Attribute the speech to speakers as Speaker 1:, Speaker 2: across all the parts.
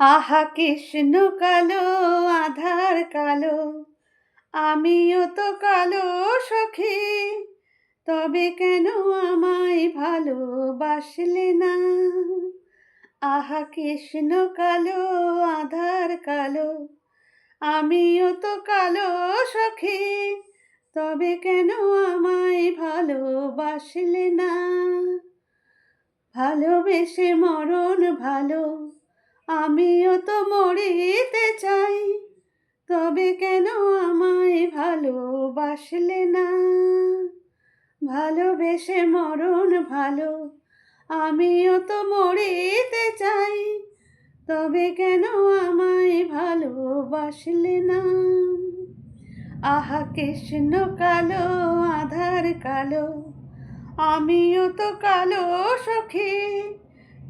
Speaker 1: আহা কৃষ্ণ কালো, আধার কালো, আমিও তো কালো সখী। তবে কেন আমায় ভালোবাসলে না? আহা কৃষ্ণ কালো, আধার কালো, আমিও তো কালো সখী। তবে কেন আমায় ভালোবাসলে না? ভালোবেসে মরণ ভালো আমিও তো মরিতে চাই, তবে কেন আমায় ভালোবাসলে না? ভালোবেসে মরণ ভালো, আমিও তো মরিতে চাই, তবে কেন আমায় ভালোবাসলে না? আহা কৃষ্ণ কালো, আধার কালো, আমিও তো কালো সখী,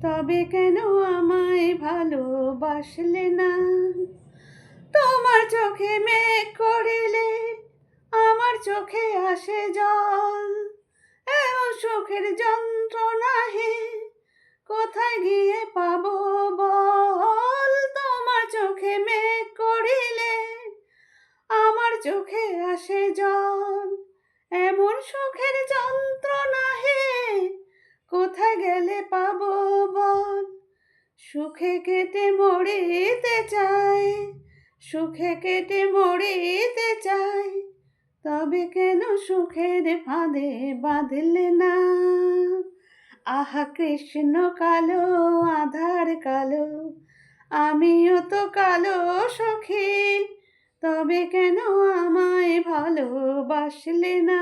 Speaker 1: তবে কেন আমায় ভালোবাসলে না। তোমার চোখে মেঘ করিলে আমার চোখে আসে জল। এমন সুখের যন্ত্রণা হে কোথায় গিয়ে পাবো বল? তোমার চোখে মেঘ করিলে আমার চোখে আসে জল। এমন সুখের যন্ত্রণা হে কোথায় গেলে পাবো বল? সুখে কেটে মরিতে চাই, সুখে কেটে মরিতে চাই, তবে কেন সুখের ফাঁদে বাঁধলে না? আহা, কৃষ্ণ কালো, আধার কালো, আমিও তো কালো সখী, তবে কেন আমায় ভালোবাসলে না?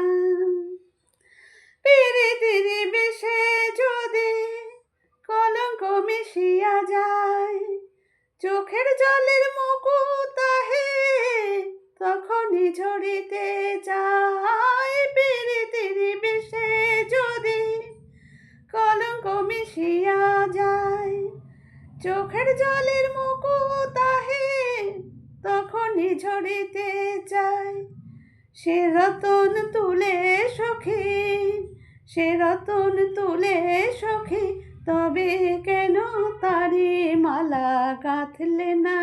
Speaker 1: চোখের জলের মুকুত হে তখনই ঝরিতে যায় পিড়ি তিরি বিষে। যদি কলঙ্ক মিশিয়া যায়, চোখের জলের মুকুত হে তখনই ঝরিতে চায় সে রতন তুলে সখী, সে রতন তুলে সখী, তবে কেন তারে মালা গাঁথলে না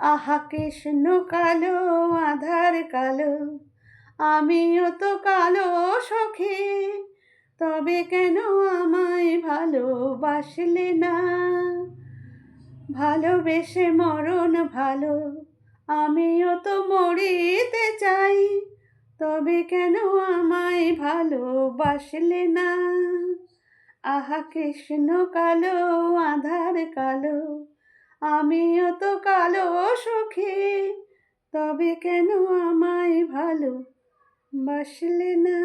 Speaker 1: আহা কৃষ্ণ কালো আধার কালো আমিও তো কালো সখী তবে কেন আমায় ভালোবাসলে না? ভালোবেসে মরণ ভালো, আমিও তো মরিতে চাই। তবে কেন আমায় ভালোবাসলে না? আহা, কৃষ্ণ কালো আধার কালো আমিও তো কালো সুখী। তবে কেন আমায় ভালো বাসলে না?